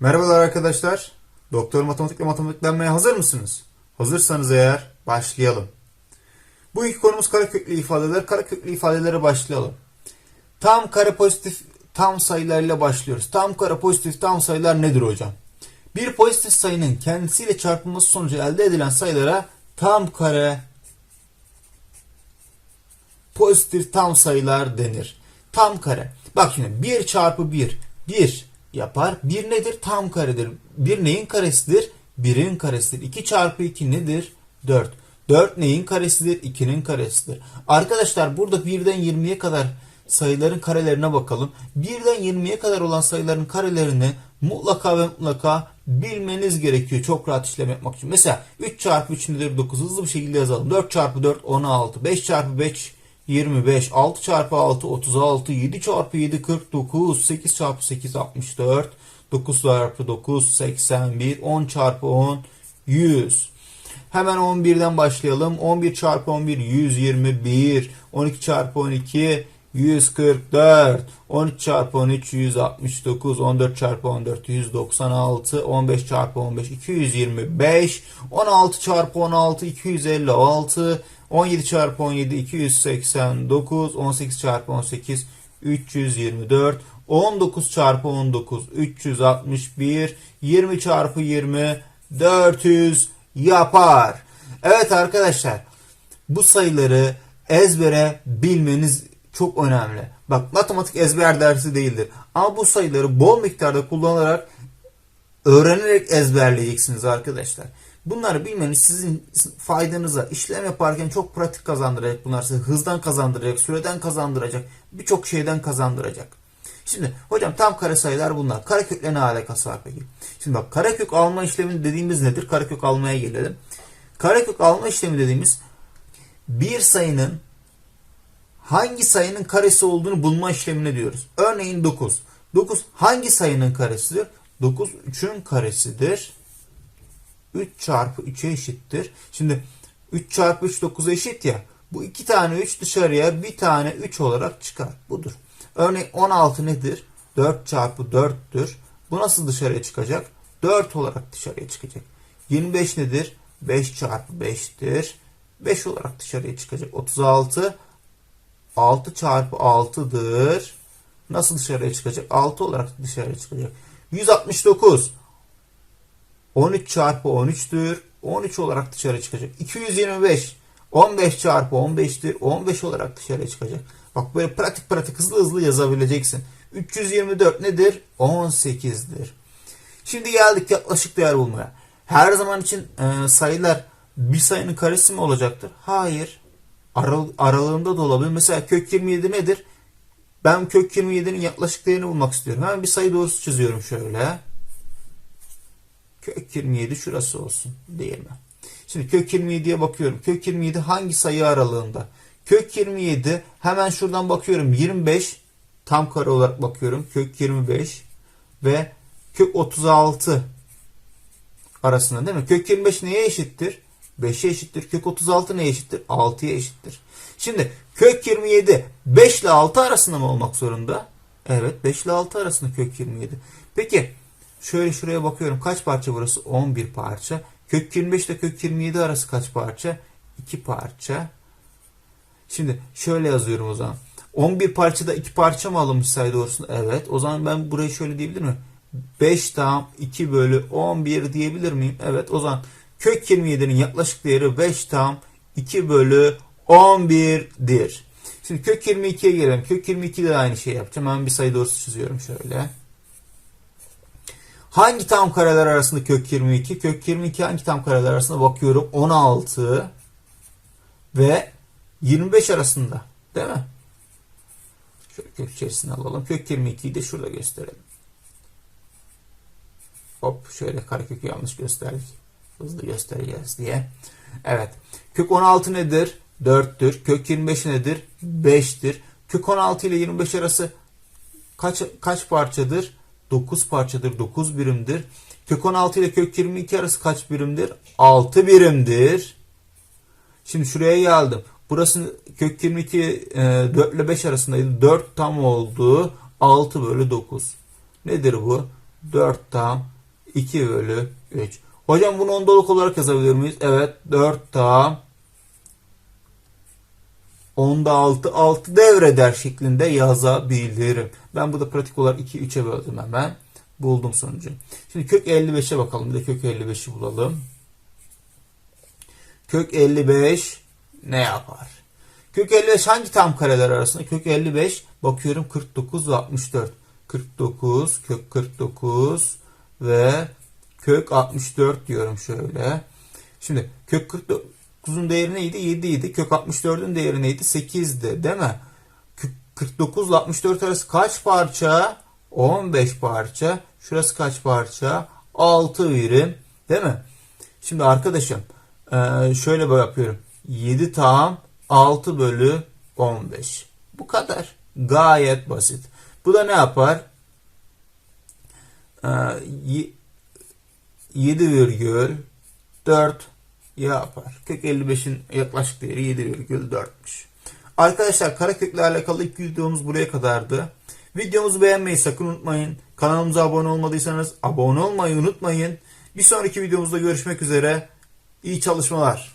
Merhabalar arkadaşlar. Doktor matematikle matematiklenmeye hazır mısınız? Hazırsanız eğer başlayalım. Bu ilk konumuz kareköklü ifadeler. Kareköklü ifadelere başlayalım. Tam kare pozitif tam sayılarıyla başlıyoruz. Tam kare pozitif tam sayılar nedir hocam? Bir pozitif sayının kendisiyle çarpılması sonucu elde edilen sayılara tam kare pozitif tam sayılar denir. Tam kare. Bak şimdi 1 çarpı 1 1 yapar. 1 nedir? Tam karedir. 1 neyin karesidir? 1'in karesidir. 2 çarpı 2 nedir? 4. 4 neyin karesidir? 2'nin karesidir. Arkadaşlar burada 1'den 20'ye kadar sayıların karelerine bakalım. 1'den 20'ye kadar olan sayıların karelerini mutlaka ve mutlaka bilmeniz gerekiyor çok rahat işlem yapmak için. Mesela 3 çarpı 3 nedir? 9 hızlı bir şekilde yazalım. 4 çarpı 4 16. 5 çarpı 5 25, 6 çarpı 6 36, 7 çarpı 7 49, 8 çarpı 8 64, 9 çarpı 9 81, 10 çarpı 10 100. Hemen 11'den başlayalım. 11 çarpı 11 121, 12 çarpı 12 144, 13 çarpı 13 169, 14 çarpı 14 196, 15 çarpı 15 225, 16 çarpı 16 256, 17 çarpı 17 289, 18 çarpı 18 324, 19 çarpı 19 361, 20 çarpı 20 400 yapar. Evet arkadaşlar bu sayıları ezbere bilmeniz çok önemli. Bak matematik ezber dersi değildir. Ama bu sayıları bol miktarda kullanarak öğrenerek ezberleyeceksiniz arkadaşlar. Bunları bilmeniz sizin faydanıza işlem yaparken çok pratik kazandıracak. Bunlar size hızdan kazandıracak, süreden kazandıracak, birçok şeyden kazandıracak. Şimdi hocam tam kare sayılar bunlar. Karekökle ne alakası var peki? Şimdi bak karekök alma işlemi dediğimiz nedir? Karekök almaya gelelim. Karekök alma işlemi dediğimiz bir sayının hangi sayının karesi olduğunu bulma işlemine diyoruz. Örneğin 9. 9 hangi sayının karesidir? 9 3'ün karesidir. 3 çarpı 3'e eşittir. Şimdi 3 çarpı 3 9'a eşit ya. Bu iki tane 3 dışarıya bir tane 3 olarak çıkar. Budur. Örneğin 16 nedir? 4 çarpı 4'tür. Bu nasıl dışarıya çıkacak? 4 olarak dışarıya çıkacak. 25 nedir? 5 çarpı 5'tir. 5 olarak dışarıya çıkacak. 36 6 çarpı 6'dır. Nasıl dışarıya çıkacak? 6 olarak dışarıya çıkacak. 169 13 çarpı 13'tür. 13 olarak dışarı çıkacak. 225 15 çarpı 15'tir. 15 olarak dışarıya çıkacak. Bak böyle pratik pratik hızlı hızlı yazabileceksin. 324 nedir? 18'dir. Şimdi geldik yaklaşık değer bulmaya. Her zaman için e, sayılar bir sayının karesi mi olacaktır? Hayır. Aral aralığında da olabilir. Mesela kök 27 nedir? Ben kök 27'nin yaklaşık değerini bulmak istiyorum. Hemen bir sayı doğrusu çiziyorum şöyle. Kök 27 şurası olsun değil mi? Şimdi kök 27'ye bakıyorum. Kök 27 hangi sayı aralığında? Kök 27 hemen şuradan bakıyorum. 25 tam kare olarak bakıyorum. Kök 25 ve kök 36 arasında değil mi? Kök 25 neye eşittir? 5'e eşittir. Kök 36 neye eşittir? 6'ya eşittir. Şimdi kök 27 5 ile 6 arasında mı olmak zorunda? Evet 5 ile 6 arasında kök 27. Peki şöyle şuraya bakıyorum. Kaç parça burası? 11 parça. Kök 25 ile kök 27 arası kaç parça? 2 parça. Şimdi şöyle yazıyorum o zaman. 11 parçada 2 parça mı alınmış sayı doğrusunda? Evet. O zaman ben burayı şöyle diyebilir miyim? 5 tam 2 bölü 11 diyebilir miyim? Evet. O zaman kök 27'nin yaklaşık değeri 5 tam 2 bölü 11'dir. Şimdi kök 22'ye gelelim. Kök 22'de de aynı şey yapacağım. Ben bir sayı doğrusu çiziyorum şöyle. Hangi tam kareler arasında kök 22? Kök 22 hangi tam kareler arasında bakıyorum. 16 ve 25 arasında. Değil mi? Şöyle kök içerisine alalım. Kök 22'yi de şurada gösterelim. Hop şöyle karekökü yanlış gösterdik. Hızlı göstereceğiz diye. Evet. Kök 16 nedir? 4'tür. Kök 25 nedir? 5'tir. Kök 16 ile 25 arası kaç kaç parçadır? 9 parçadır. 9 birimdir. Kök 16 ile kök 22 arası kaç birimdir? 6 birimdir. Şimdi şuraya geldim. Burası kök 22 e, 4 ile 5 arasındaydı. 4 tam oldu. 6 bölü 9. Nedir bu? 4 tam 2 bölü 3. Hocam bunu ondalık olarak yazabilir miyiz? Evet 4 tam onda 6 6 devreder şeklinde yazabilirim. Ben burada pratik olarak 2 3'e böldüm hemen. Buldum sonucu. Şimdi kök 55'e bakalım. Bir de kök 55'i bulalım. Kök 55 ne yapar? Kök 55 hangi tam kareler arasında? Kök 55 bakıyorum 49 ve 64. 49 kök 49 ve kök 64 diyorum şöyle. Şimdi kök 49'un değeri neydi? 7 idi. Kök 64'ün değeri neydi? 8'di değil mi? Kök 49 ile 64 arası kaç parça? 15 parça. Şurası kaç parça? 6 birim. Değil mi? Şimdi arkadaşım eee, şöyle böyle yapıyorum. 7 tam 6 bölü 15. Bu kadar. Gayet basit. Bu da ne yapar? Eee, y- 7,4 yapar. Kök 55'in yaklaşık değeri 7,4'müş. Arkadaşlar karekökle alakalı ilk videomuz buraya kadardı. Videomuzu beğenmeyi sakın unutmayın. Kanalımıza abone olmadıysanız abone olmayı unutmayın. Bir sonraki videomuzda görüşmek üzere. İyi çalışmalar.